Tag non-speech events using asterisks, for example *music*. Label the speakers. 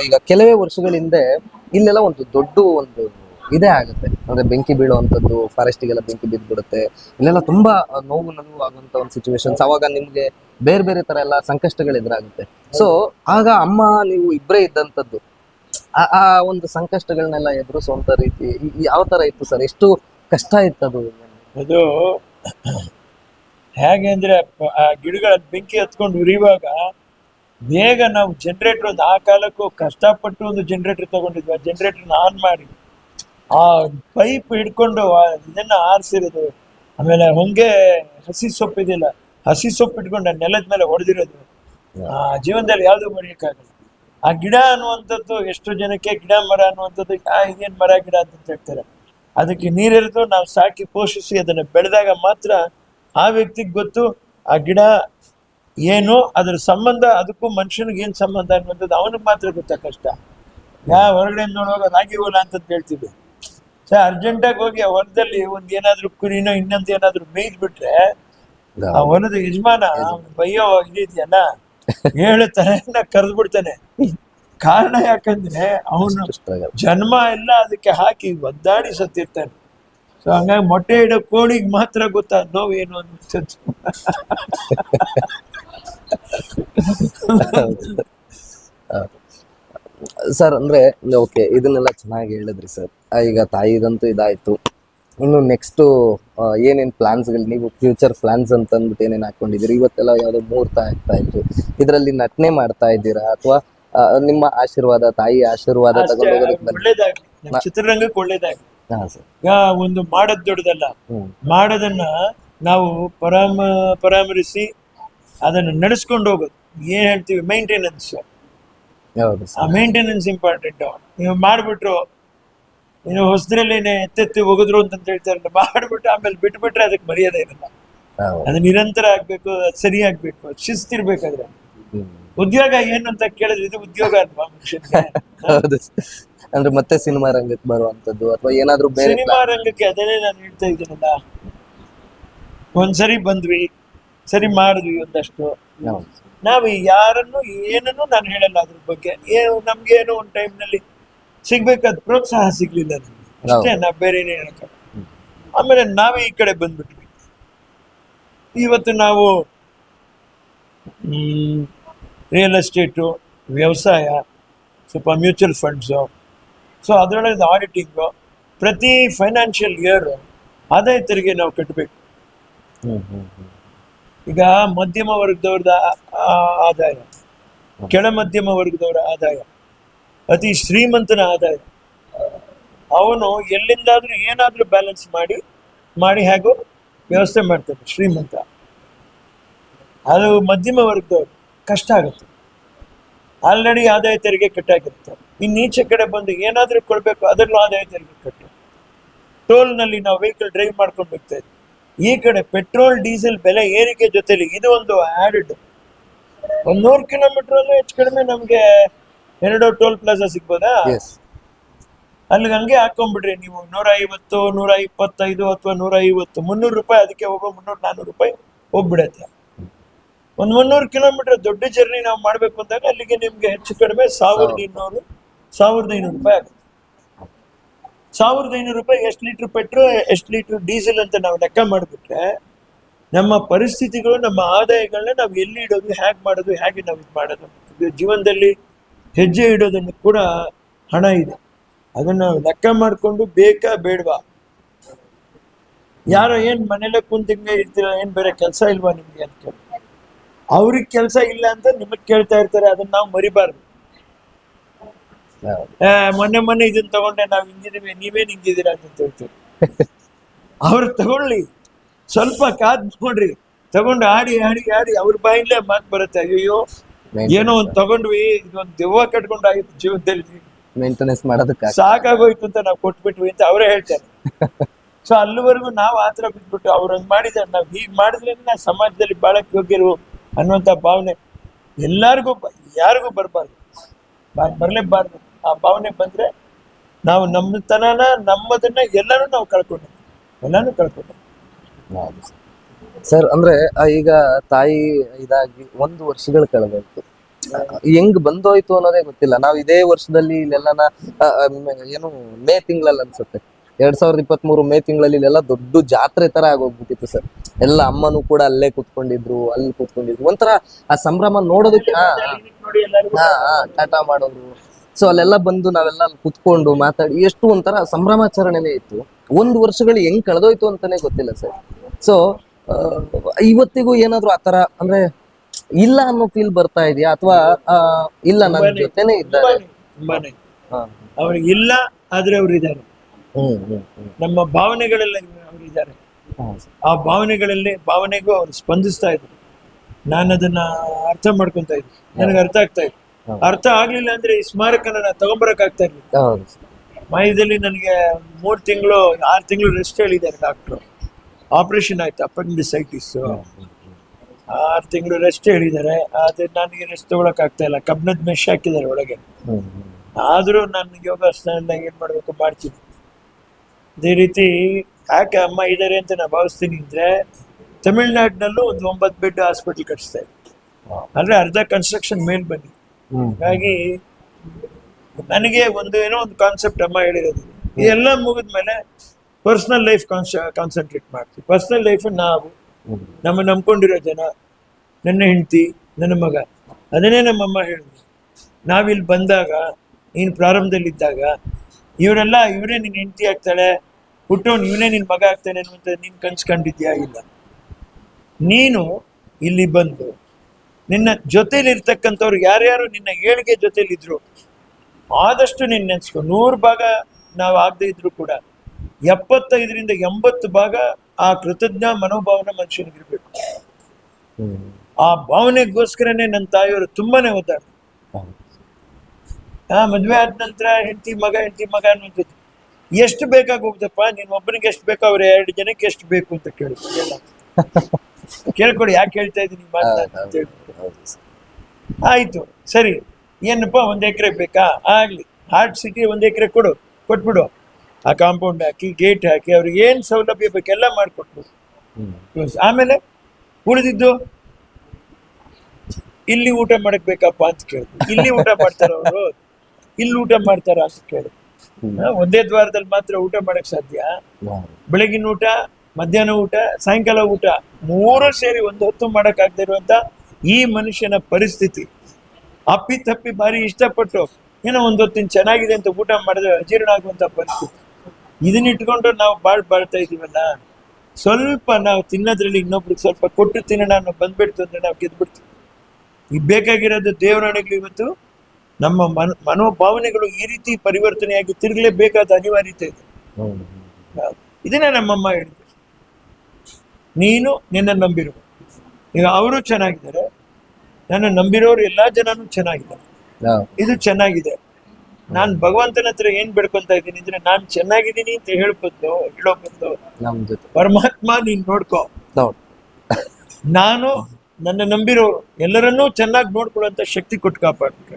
Speaker 1: ಈಗ ಕೆಲವೇ ವರ್ಷಗಳ ಹಿಂದೆ ಇಲ್ಲೆಲ್ಲ ಒಂದು ದೊಡ್ಡ ಒಂದು ಇದೇ ಆಗುತ್ತೆ. ಅಂದ್ರೆ ಬೆಂಕಿ ಬೀಳುವಂತದ್ದು ಫಾರೆಸ್ಟಿಗೆಲ್ಲ ಬೆಂಕಿ ಬಿದ್ದ್ಬಿಡುತ್ತೆ. ಇಲ್ಲೆಲ್ಲ ತುಂಬಾ ನೋವು ನೋವು ಆಗುವಂತ ಒಂದು ಸಿಚುವೇಶನ್ಸ್ ಅವಾಗ ನಿಮ್ಗೆ ಬೇರೆ ಬೇರೆ ತರ ಎಲ್ಲ ಸಂಕಷ್ಟಗಳು ಎದುರಾಗುತ್ತೆ. ಸೊ ಆಗ ಅಮ್ಮ ನೀವು ಇಬ್ಬರೇ ಇದ್ದಂಥದ್ದು, ಆ- ಒಂದು ಸಂಕಷ್ಟಗಳನ್ನೆಲ್ಲ ಎದುರಿಸುವಂತ ರೀತಿ ಯಾವ ತರ ಇತ್ತು ಸರ್? ಎಷ್ಟು ಕಷ್ಟ ಇತ್ತದು
Speaker 2: ಅದು? *clears throat* ಹೇಗೆ ಅಂದ್ರೆ, ಆ ಗಿಡಗಳ ಬೆಂಕಿ ಹತ್ಕೊಂಡು ಉರಿಯುವಾಗ ಬೇಗ ನಾವು ಜನರೇಟರ್ ಒಂದು ಆ ಕಾಲಕ್ಕೂ ಕಷ್ಟಪಟ್ಟು ಒಂದು ಜನರೇಟರ್ ತಗೊಂಡಿದ್ವಿ. ಆ ಜನ್ರೇಟರ್ನ ಆನ್ ಮಾಡಿ ಆ ಪೈಪ್ ಹಿಡ್ಕೊಂಡು ಇದನ್ನ ಆರಿಸಿರೋದು ಆಮೇಲೆ ಹೊಂಗೆ ಹಸಿ ಸೊಪ್ಪು ಇದಿಲ್ಲ ಹಸಿ ಸೊಪ್ಪು ಇಟ್ಕೊಂಡು ನೆಲದ ಮೇಲೆ ಹೊಡೆದಿರೋದು ಆ ಜೀವನದಲ್ಲಿ ಯಾವುದು ಮರೆಯೋಕ್ಕಾಗಲ್ಲ. ಆ ಗಿಡ ಅನ್ನುವಂಥದ್ದು ಎಷ್ಟು ಜನಕ್ಕೆ ಗಿಡ ಮರ ಅನ್ನುವಂಥದ್ದು ಆ ಇದೇನ್ ಮರ ಗಿಡ ಅಂತ ಹೇಳ್ತಾರೆ. ಅದಕ್ಕೆ ನೀರಿರೋದು ನಾವು ಸಾಕಿ ಪೋಷಿಸಿ ಅದನ್ನು ಬೆಳೆದಾಗ ಮಾತ್ರ ಆ ವ್ಯಕ್ತಿಗೆ ಗೊತ್ತು ಆ ಗಿಡ ಏನು ಅದರ ಸಂಬಂಧ ಅದಕ್ಕೂ ಮನುಷ್ಯನಿಗೆ ಏನು ಸಂಬಂಧ ಅನ್ನುವಂಥದ್ದು ಅವನಿಗೆ ಮಾತ್ರ ಗೊತ್ತಾ ಕಷ್ಟ. ಯಾ ಹೊರಗಡೆ ನೋಡುವಾಗ ರಾಗಿ ಹೊಲ ಅಂತ ಹೇಳ್ತಿದ್ದೆ ಸರ್ ಅರ್ಜೆಂಟಾಗಿ ಹೋಗಿ ಆ ಹೊಲದಲ್ಲಿ ಒಂದು ಏನಾದರೂ ಕುರಿನೋ ಇನ್ನೊಂದು ಏನಾದರೂ ಮೇಯ್ದು ಬಿಟ್ರೆ ಆ ಹೊಲದ ಯಜಮಾನ ಅವ್ನು ಬೈಯೋ ಇದೆಯಲ್ಲ ಹೇಳ್ತಾನೆ ಕರೆದು ಬಿಡ್ತಾನೆ ಕಾರಣ ಯಾಕಂದ್ರೆ ಅವನು ಜನ್ಮ ಎಲ್ಲ ಅದಕ್ಕೆ ಹಾಕಿ ಒದ್ದಾಡಿ ಸತ್ತಿರ್ತಾನೆ. ಸೊ ಹಂಗಾಗಿ ಮೊಟ್ಟೆ ಇಡೋ ಕೋಳಿಗೆ ಮಾತ್ರ ಗೊತ್ತಾ ನೋವು ಏನು ಅನ್ನುವಂಥದ್ದು.
Speaker 1: ಸರ್ ಅಂದ್ರೆ ಓಕೆ ಇದನ್ನೆಲ್ಲ ಚೆನ್ನಾಗಿ ಹೇಳಿದ್ರಿ ಸರ್. ಈಗ ತಾಯಿದಂತೂ ಇದಾಯ್ತು. ಇನ್ನು ನೆಕ್ಸ್ಟ್ ಏನೇನ್ ಪ್ಲಾನ್ಸ್ಗಳು ನೀವು ಫ್ಯೂಚರ್ ಪ್ಲಾನ್ಸ್ ಅಂತ ಅಂದ್ಬಿಟ್ಟು ಏನೇನ್ ಹಾಕೊಂಡಿದ್ದೀರಿ? ಇವತ್ತೆಲ್ಲ ಯಾವುದೋ ಮುಹೂರ್ತ ಆಗ್ತಾ ಇತ್ತು. ಇದರಲ್ಲಿ ನಟನೆ ಮಾಡ್ತಾ ಇದ್ದೀರಾ? ಅಥವಾ ನಿಮ್ಮ ಆಶೀರ್ವಾದ ತಾಯಿ ಆಶೀರ್ವಾದ
Speaker 2: ಚಿತ್ರರಂಗಕ್ಕೆ ಒಳ್ಳೇದಾಗ್ಲಿ. ಒಂದು ಮಾಡೋದ್ ದೊಡ್ಡದಲ್ಲ. ಮಾಡೋದನ್ನ ನಾವು ಪರಾಮ ಪರಾಮರಿಸಿ ಅದನ್ನು ನಡೆಸ್ಕೊಂಡು ಹೋಗೋದು. ಏನ್ ಹೇಳ್ತೀವಿ? ಮೈಂಟೆನೆನ್ಸ್ ಆ ಮೇಂಟೆನೆನ್ಸ್ ಇಂಪಾರ್ಟೆಂಟ್ ನೀವು ಮಾಡಿಬಿಟ್ರು ನೀವು ಹೊಸದ್ರಲ್ಲೇನೆ ಎತ್ತೆತ್ತಿ ಹೋಗಿದ್ರು ಅಂತ ಹೇಳ್ತಾರಲ್ಲ ಮಾಡ್ಬಿಟ್ಟು ಆಮೇಲೆ ಬಿಟ್ಬಿಟ್ರೆ ಅದಕ್ಕೆ ಮರ್ಯಾದೆ ಇರಲ್ಲ. ಅದು ನಿರಂತರ ಆಗ್ಬೇಕು ಅದು ಸರಿ ಆಗ್ಬೇಕು ಶಿಸ್ತಿರ್ಬೇಕಾದ್ರೆ ಉದ್ಯೋಗ ಏನು ಅಂತ ಕೇಳಿದ್ರೆ ಇದು ಉದ್ಯೋಗ ಅಲ್ವಾ. *laughs*
Speaker 1: ಅಂದ್ರೆ ಮತ್ತೆ ಸಿನಿಮಾ ರಂಗಕ್ಕೆ ಬರುವಂತದ್ದು ಅಥವಾ ಏನಾದ್ರೂ
Speaker 2: ಸಿನಿಮಾ ರಂಗಕ್ಕೆ ಅದನ್ನೇ ನಾನು ಹೇಳ್ತಾ ಇದ್ದೀನಲ್ಲ. ಒಂದ್ಸರಿ ಬಂದ್ವಿ. ಸರಿ ಮಾಡಿದ್ವಿ ಒಂದಷ್ಟು. ನಾವು ಯಾರನ್ನು ಏನನ್ನು ನಾನು ಹೇಳಲ್ಲ ಅದ್ರ ಬಗ್ಗೆ. ಏನು ನಮ್ಗೇನೋ ಒಂದು ಟೈಮ್ನಲ್ಲಿ ಸಿಗ್ಬೇಕಾದ ಪ್ರೋತ್ಸಾಹ ಸಿಗ್ಲಿಲ್ಲ ನಮ್ಗೆ. ಅಷ್ಟೇ ನಾವ್ ಬೇರೆ ಏನೇ ಹೇಳಕ್ಕ ಆಮೇಲೆ ನಾವೇ ಈ ಕಡೆ ಬಂದ್ಬಿಟ್ವಿ. ಇವತ್ತು ನಾವು ರಿಯಲ್ ಎಸ್ಟೇಟು ವ್ಯವಸಾಯ ಸ್ವಲ್ಪ ಮ್ಯೂಚುವಲ್ ಫಂಡ್ಸು ಸೊ ಅದರೊಳಗೆ ಆಡಿಟಿಂಗು ಪ್ರತಿ ಫೈನಾನ್ಷಿಯಲ್ ಇಯರ್ ಆದಾಯ ತೆರಿಗೆ ನಾವು ಕಟ್ಟಬೇಕು ಈಗ ಮಧ್ಯಮ ವರ್ಗದವ್ರದ ಆದಾಯ ಕೆಳ ಮಧ್ಯಮ ವರ್ಗದವರ ಆದಾಯ ಅತಿ ಶ್ರೀಮಂತನ ಆದಾಯ ಅವನು ಎಲ್ಲಿಂದಾದ್ರೂ ಏನಾದರೂ ಬ್ಯಾಲೆನ್ಸ್ ಮಾಡಿ ಮಾಡಿ ಹೇಗೋ ವ್ಯವಸ್ಥೆ ಮಾಡ್ತಾನೆ ಶ್ರೀಮಂತ. ಅದು ಮಧ್ಯಮ ವರ್ಗದವ್ರು ಕಷ್ಟ ಆಗುತ್ತೆ. ಆಲ್ರೆಡಿ ಆದಾಯ ತೆರಿಗೆ ಕಟ್ಟಾಗಿರುತ್ತೆ. ಇನ್ನು ಈಚೆ ಕಡೆ ಬಂದು ಏನಾದರೂ ಕೊಡಬೇಕು ಅದರಲ್ಲೂ ಆದಾಯ ತೆರಿಗೆ ಕಟ್ಟು. ಟೋಲ್ನಲ್ಲಿ ನಾವು ವೆಹಿಕಲ್ ಡ್ರೈವ್ ಮಾಡ್ಕೊಂಡು ಹೋಗ್ತಾ ಇದ್ವಿ. ಈ ಕಡೆ ಪೆಟ್ರೋಲ್ ಡೀಸೆಲ್ ಬೆಲೆ ಏರಿಕೆ ಜೊತೆಲಿ ಇದು ಒಂದು ಆ್ಯಡ್ ಒಂದ್ ನೂರು ಕಿಲೋಮೀಟರ್ ಅಲ್ಲೂ ಹೆಚ್ಚು ಕಡಿಮೆ ನಮ್ಗೆ ಎರಡು ಟೋಲ್ ಪ್ಲಾಜಾ ಸಿಗ್ಬೋದಾ?
Speaker 1: ಅಲ್ಲಿ
Speaker 2: ಅಲ್ಲಿಗೆ ಹಂಗೆ ಹಾಕೊಂಡ್ಬಿಡ್ರಿ ನೀವು ನೂರ ಐವತ್ತು ನೂರ ಇಪ್ಪತ್ತೈದು ಅಥವಾ ನೂರ ಐವತ್ತು ಮುನ್ನೂರು ರೂಪಾಯಿ ಅದಕ್ಕೆ ಹೋಗೋ ಮುನ್ನೂರು ನಾನ್ನೂರು ರೂಪಾಯಿ ಹೋಗ್ಬಿಡತ್ತೆ. ಒಂದ್ ಮುನ್ನೂರು ಕಿಲೋಮೀಟರ್ ದೊಡ್ಡ ಜರ್ನಿ ನಾವು ಮಾಡ್ಬೇಕು ಅಂದಾಗ ಅಲ್ಲಿಗೆ ನಿಮ್ಗೆ ಹೆಚ್ಚು ಕಡಿಮೆ ಸಾವಿರದ ಇನ್ನೂರು ಸಾವಿರದ ಐನೂರು ರೂಪಾಯಿ ಆಗುತ್ತೆ. ಸಾವಿರದ ಐನೂರು ರೂಪಾಯಿ ಎಷ್ಟು ಲೀಟರ್ ಪೆಟ್ರೋಲ್ ಎಷ್ಟು ಲೀಟರ್ ಡೀಸೆಲ್ ಅಂತ ನಾವು ಲೆಕ್ಕ ಮಾಡಿಬಿಟ್ರೆ ನಮ್ಮ ಪರಿಸ್ಥಿತಿಗಳು, ನಮ್ಮ ಆದಾಯಗಳನ್ನ ನಾವು ಎಲ್ಲಿ ಇಡೋದು ಹೇಗೆ ಮಾಡೋದು, ಹೇಗೆ ನಾವು ಇದು ಮಾಡೋದು? ಜೀವನದಲ್ಲಿ ಹೆಜ್ಜೆ ಇಡೋದನ್ನು ಕೂಡ ಹಣ ಇದೆ. ಅದನ್ನ ಲೆಕ್ಕ ಮಾಡಿಕೊಂಡು ಬೇಕಾ ಬೇಡವಾ? ಯಾರೋ ಏನ್ ಮನೇಲೆ ಕುಂತಿಂಗೆ ಇರ್ತೀರ, ಏನ್ ಬೇರೆ ಕೆಲಸ ಇಲ್ವಾ ನಿಮ್ಗೆ ಅಂತ ಅವ್ರಿಗೆ ಕೆಲಸ ಇಲ್ಲ ಅಂತ ನಿಮಗೆ ಕೇಳ್ತಾ ಇರ್ತಾರೆ, ಅದನ್ನ ನಾವು ಮರಿಬಾರ್ದು. ಮೊನ್ನೆ ಮೊನ್ನೆ ಇದನ್ನ ತಗೊಂಡೆ ನಾವ್ ಹಿಂಗಿದೀವಿ ನೀವೇನ್ ಹಿಂಗಿದ್ದೀರಾ ಅಂತ ಹೇಳ್ತೀವಿ. *laughs* ಅವ್ರು ತಗೊಳ್ಳಿ ಸ್ವಲ್ಪ ಕಾದ್ ನೋಡ್ರಿ. ತಗೊಂಡು ಆಡಿ ಆಡಿ ಆಡಿ ಅವ್ರ ಬಾಯಿಂದಲೇ ಮಾತು ಬರುತ್ತೆ ಅಯ್ಯೋ ಏನೋ ಒಂದ್ ತಗೊಂಡ್ವಿ ಇದೊಂದ್ ದೆವ್ವ ಕಟ್ಕೊಂಡ್ ಆಯ್ತು ಜೀವನದಲ್ಲಿ.
Speaker 1: ಮೇಂಟೆನೆನ್ಸ್ ಮಾಡೋದಕ್ಕೆ
Speaker 2: ಸಾಕಾಗೋಯ್ತು ಅಂತ ನಾವು ಕೊಟ್ಬಿಟ್ವಿ ಅಂತ ಅವರೇ ಹೇಳ್ತಾರೆ. *laughs* ಸೊ ಅಲ್ಲಿವರೆಗೂ ನಾವು ಆತರ ಬಿಟ್ಬಿಟ್ಟು ಅವ್ರು ಹಂಗ್ ಮಾಡಿದಾರೆ ನಾವು ಹೀಗ್ ಮಾಡಿದ್ರೆ ನಾವು ಸಮಾಜದಲ್ಲಿ ಬಾಳಕ್ ಯೋಗ್ಯರು ಅನ್ನುವಂತ ಭಾವನೆ ಎಲ್ಲಾರ್ಗೂ ಯಾರಿಗೂ ಬರಬಾರ್ದು. ಬರಲೇಬಾರ್ದು. ಆ ಭಾವನೆ ಬಂದ್ರೆ ನಾವು ನಮ್ಮತನನ ನಮ್ಮದನ್ನ ಎಲ್ಲರೂ ನಾವು ಕಳ್ಕೊಂಡೆ ಎಲ್ಲಾನು ಕಳ್ಕೊಂಡೆ
Speaker 1: ಸರ್ ಅಂದ್ರೆ ಈಗ ತಾಯಿ ಇದಾಗಿ ಒಂದು ವರ್ಷಗಳು ಕಳೆದೋಯ್ತು ಹೆಂಗ್ ಬಂದೋಯ್ತು ಅನ್ನೋದೇ ಗೊತ್ತಿಲ್ಲ ನಾವ್ ಇದೇ ವರ್ಷದಲ್ಲಿ ಇಲ್ಲೆಲ್ಲನ ಏನು ಮೇ ತಿಂಗಳಲ್ಲಿ ಅನ್ಸುತ್ತೆ ಎರಡ್ ಸಾವಿರದ ಇಪ್ಪತ್ತ್ ಮೂರು ಮೇ ತಿಂಗಳಲ್ಲಿ ಇಲ್ಲೆಲ್ಲ ದೊಡ್ಡ ಜಾತ್ರೆ ತರ ಆಗೋಗ್ಬಿಟ್ಟಿತ್ತು ಸರ್ ಎಲ್ಲ ಅಮ್ಮನೂ ಕೂಡ ಅಲ್ಲೇ ಕೂತ್ಕೊಂಡಿದ್ರು ಅಲ್ಲಿ ಕೂತ್ಕೊಂಡಿದ್ರು ಒಂಥರ ಆ ಸಂಭ್ರಮ ನೋಡೋದಕ್ಕೆ ಟಾಟಾ ಮಾಡೋರು ಸೊ ಅಲ್ಲೆಲ್ಲ ಬಂದು ನಾವೆಲ್ಲ ಅಲ್ಲಿ ಕುತ್ಕೊಂಡು ಮಾತಾಡಿ ಎಷ್ಟು ಒಂಥರ ಸಂಭ್ರಮಾಚರಣೆನೇ ಇತ್ತು. ಒಂದು ವರ್ಷಗಳು ಹೆಂಗ್ ಕಳೆದೋಯ್ತು ಅಂತಾನೆ ಗೊತ್ತಿಲ್ಲ ಸರ್. ಸೊ ಇವತ್ತಿಗೂ ಏನಾದ್ರು ಆತರ ಅಂದ್ರೆ ಇಲ್ಲ ಅನ್ನೋ ಫೀಲ್ ಬರ್ತಾ ಇದೆಯಾ? ಅಥವಾ ಇಲ್ಲ ನನ್ನ ಜೊತೆನೆ ಇದ್ದಾರೆ.
Speaker 2: ಅವ್ರಿಗೆ ಇಲ್ಲ ಆದ್ರೆ ಅವ್ರು ಇದ್ದಾರೆ. ನಮ್ಮ ಭಾವನೆಗಳೆಲ್ಲ ಅವ್ರು ಇದ್ದಾರೆ. ಆ ಭಾವನೆಗಳಲ್ಲಿ ಭಾವನೆಗೂ ಅವ್ರು ಸ್ಪಂದಿಸ್ತಾ ಇದ್ರು. ನಾನು ಅದನ್ನ ಅರ್ಥ ಮಾಡ್ಕೊಂತ ಇದ್ದೆ. ನನಗೆ ಅರ್ಥ ಆಗ್ತಾ ಇತ್ತು. ಅರ್ಥ ಆಗ್ಲಿಲ್ಲ ಅಂದ್ರೆ ಈ ಸ್ಮಾರಕನ ನಾನು ತಗೊಂಬರಕ್ ಆಗ್ತಾ ಇರ್ಲಿಲ್ಲ.
Speaker 1: ಹೌದು. ಸರ್.
Speaker 2: ಮಾಯದಲ್ಲಿ ನನಗೆ ಮೂರು ತಿಂಗಳು ಆರು ತಿಂಗಳು ರೆಸ್ಟ್ ಹೇಳಿದ್ದಾರೆ ಡಾಕ್ಟ್ರು ಆಪರೇಷನ್ ಆಯ್ತು ಅಪೆಂಡಿಸೈಟಿಸ್ ಆರು ತಿಂಗಳು ರೆಸ್ಟ್ ಹೇಳಿದ್ದಾರೆ. ಆದ್ರೆ ನನಗೆ ರೆಸ್ಟ್ ತಗೊಳಕ್ ಆಗ್ತಾ ಇಲ್ಲ. ಕಬ್ಬಿಣದ ಮೆಶ್ ಹಾಕಿದ್ದಾರೆ ಒಳಗೆ.
Speaker 1: ಆದರೂ ಹ್ಮ್.
Speaker 2: ಆದ್ರೂ ನಾನು ಯೋಗಾಸನ ಏನ್ ಮಾಡ್ಬೇಕು ಮಾಡ್ತೀನಿ. ಅದೇ ರೀತಿ ಯಾಕೆ ಅಮ್ಮ ಇದ್ದಾರೆ ಅಂತ ನಾನು ಭಾವಿಸ್ತೀನಿ ಅಂದ್ರೆ ತಮಿಳ್ನಾಡಿನಲ್ಲೂ ಒಂದು ಒಂಬತ್ತು ಬೆಡ್ ಹಾಸ್ಪಿಟಲ್ ಕಟ್ಟಿಸ್ತಾ ಇದ್ದೀನಿ ಅಂದ್ರೆ ಅರ್ಧ ಕನ್ಸ್ಟ್ರಕ್ಷನ್ ಮೇಲ್ ಬನ್ನಿ. ಹಾಗಾಗಿ ನನಗೆ ಒಂದು ಏನೋ ಒಂದು ಕಾನ್ಸೆಪ್ಟ್ ಅಮ್ಮ ಹೇಳಿರೋದು. ಇದೆಲ್ಲ ಮುಗಿದ್ಮೇಲೆ ಪರ್ಸನಲ್ ಲೈಫ್ ಕಾನ್ಸಂಟ್ರೇಟ್ ಮಾಡ್ತೀವಿ. ಪರ್ಸನಲ್ ಲೈಫ್ ನಾವು ನಮ್ಮ ನಂಬ್ಕೊಂಡಿರೋ ಜನ ನನ್ನ ಹೆಂಡತಿ ನನ್ನ ಮಗ ಅದನ್ನೇ ನಮ್ಮಮ್ಮ ಹೇಳಿದ್ರು. ನಾವಿಲ್ಲಿ ಬಂದಾಗ ನೀನು ಪ್ರಾರಂಭದಲ್ಲಿದ್ದಾಗ ಇವರೆಲ್ಲ ಇವರೇ ನಿನ್ನ ಹೆಂಡತಿ ಆಗ್ತಾಳೆ ಹುಟ್ಟೋನು ಇವನೇ ನಿನ್ನ ಮಗ ಆಗ್ತಾನೆ ಅನ್ನುವಂಥ ನೀನು ಕನ್ಸ್ಕೊಂಡಿದ್ಯಾ ಇಲ್ಲ? ನೀನು ಇಲ್ಲಿ ಬಂದು ನಿನ್ನ ಜೊತೆಲಿರ್ತಕ್ಕಂಥವ್ರು ಯಾರ್ಯಾರು ನಿನ್ನ ಏಳಿಗೆ ಜೊತೆಲಿದ್ರು, ಆದಷ್ಟು ನೀನು ನೆನೆಸ್ಕೊ. ನೂರು ಭಾಗ ನಾವು ಆಗದೆ ಇದ್ರು ಕೂಡ ಎಪ್ಪತ್ತೈದರಿಂದ ಎಂಬತ್ತು ಭಾಗ ಆ ಕೃತಜ್ಞ ಮನೋಭಾವನೆ ಮನುಷ್ಯನಿಗಿರ್ಬೇಕು. ಆ ಭಾವನೆಗೋಸ್ಕರನೇ ನನ್ನ ತಾಯಿಯವರು ತುಂಬಾನೇ ಒದ್ದಾಡ್ತಾರೆ. ಆ ಮದ್ವೆ ಆದ ನಂತರ ಹೆಂಡತಿ ಮಗ ಹೆಂಡತಿ ಮಗ ಅನ್ನುವಂಥದ್ದು. ಎಷ್ಟು ಬೇಕಾಗಿ ಹೋಗ್ದಪ್ಪ ನೀನ್ ಒಬ್ಬನಿಗೆ ಎಷ್ಟು ಬೇಕು ಅವ್ರ ಎರಡು ಜನಕ್ಕೆ ಎಷ್ಟು ಬೇಕು ಅಂತ ಕೇಳಿ. *laughs* ಕೇಳ್ಕೊಡಿ ಯಾಕೆ ಹೇಳ್ತಾ ಇದ್ದೀನಿ
Speaker 1: ಹೌದು.
Speaker 2: ಆಯ್ತು ಸರಿ. ಏನಪ್ಪ ಒಂದ್ ಎಕರೆ ಬೇಕಾ? ಆಗ್ಲಿ ಹಾರ್ಟ್ ಸಿಟಿ ಒಂದ್ ಎಕರೆ ಕೊಡು ಕೊಟ್ಬಿಡು. ಆ ಕಾಂಪೌಂಡ್ ಹಾಕಿ ಗೇಟ್ ಹಾಕಿ ಅವ್ರಿಗೆ ಏನ್ ಸೌಲಭ್ಯ ಬೇಕೆಲ್ಲ ಮಾಡಿಕೊಟ್ಬಿಡು. ಆಮೇಲೆ ಉಳಿದಿದ್ದು? ಇಲ್ಲಿ ಊಟ ಮಾಡಕ್ ಬೇಕಪ್ಪ ಅಂತ ಕೇಳಿದ್ರು ಇಲ್ಲಿ ಊಟ ಮಾಡ್ತಾರ ಅವರು? ಇಲ್ಲಿ ಊಟ ಮಾಡ್ತಾರ ಅಂತ ಕೇಳಿದ್ರು. ಒಂದೇ ದ್ವಾರದಲ್ಲಿ ಮಾತ್ರ ಊಟ ಮಾಡಕ್ ಸಾಧ್ಯ. ಬೆಳಗಿನ ಊಟ ಮಧ್ಯಾಹ್ನ ಊಟ ಸಾಯಂಕಾಲ ಊಟ ಮೂರು ಸೇರಿ ಒಂದು ಹೊತ್ತು ಮಾಡೋಕ್ಕಾಗದೇ ಇರುವಂಥ ಈ ಮನುಷ್ಯನ ಪರಿಸ್ಥಿತಿ. ಅಪ್ಪಿ ತಪ್ಪಿ ಭಾರಿ ಇಷ್ಟಪಟ್ಟು ಏನೋ ಒಂದು ಹೊತ್ತಿನ ಚೆನ್ನಾಗಿದೆ ಅಂತ ಊಟ ಮಾಡಿದ್ರೆ ಅಜೀರ್ಣ ಆಗುವಂತ ಪರಿಸ್ಥಿತಿ. ಇದನ್ನ ಇಟ್ಕೊಂಡು ನಾವು ಬಾಳ್ ಬಾಳ್ತಾ ಇದೀವಲ್ಲ? ಸ್ವಲ್ಪ ನಾವು ತಿನ್ನೋದ್ರಲ್ಲಿ ಇನ್ನೊಬ್ರಿಗೆ ಸ್ವಲ್ಪ ಕೊಟ್ಟು ತಿನ್ನೋಣ ಅನ್ನೋ ಬಂದ್ಬಿಡ್ತು ಅಂದ್ರೆ ನಾವು ಗೆದ್ಬಿಡ್ತೀವಿ. ಈಗ ಬೇಕಾಗಿರೋದು ದೇವರಾಣಿಗಳು ಇವತ್ತು ನಮ್ಮ ಮನ ಮನೋಭಾವನೆಗಳು ಈ ರೀತಿ ಪರಿವರ್ತನೆಯಾಗಿ ತಿರುಗಲೇಬೇಕಾದ ಅನಿವಾರ್ಯತೆ ಇದೆ. ಇದನ್ನೇ ನಮ್ಮಮ್ಮ ಹೇಳಿದ್ರು. ನೀನು ನಿನ್ನ ನಂಬಿರು ಈಗ ಅವರು ಚೆನ್ನಾಗಿದ್ದಾರೆ. ನನ್ನ ನಂಬಿರೋರು ಎಲ್ಲಾ ಜನನು ಚೆನ್ನಾಗಿದ್ದಾರೆ. ಇದು ಚೆನ್ನಾಗಿದೆ. ನಾನು ಭಗವಂತನ ಹತ್ರ ಏನ್ ಬೆಳ್ಕೊಂತ ಇದ್ದೀನಿ ಅಂದ್ರೆ ನಾನು ಚೆನ್ನಾಗಿದ್ದೀನಿ ಅಂತ ಹೇಳ್ಬೋದು ಹೇಳೋ ಬದಲು ಪರಮಾತ್ಮ ನೀನ್ ನೋಡ್ಕೋ. ನಾನು ನನ್ನ ನಂಬಿರೋರು ಎಲ್ಲರನ್ನೂ ಚೆನ್ನಾಗಿ ನೋಡ್ಕೊಳ್ಳುವಂತ ಶಕ್ತಿ ಕೊಟ್ಟು ಕಾಪಾಡ್ಬೇಕು.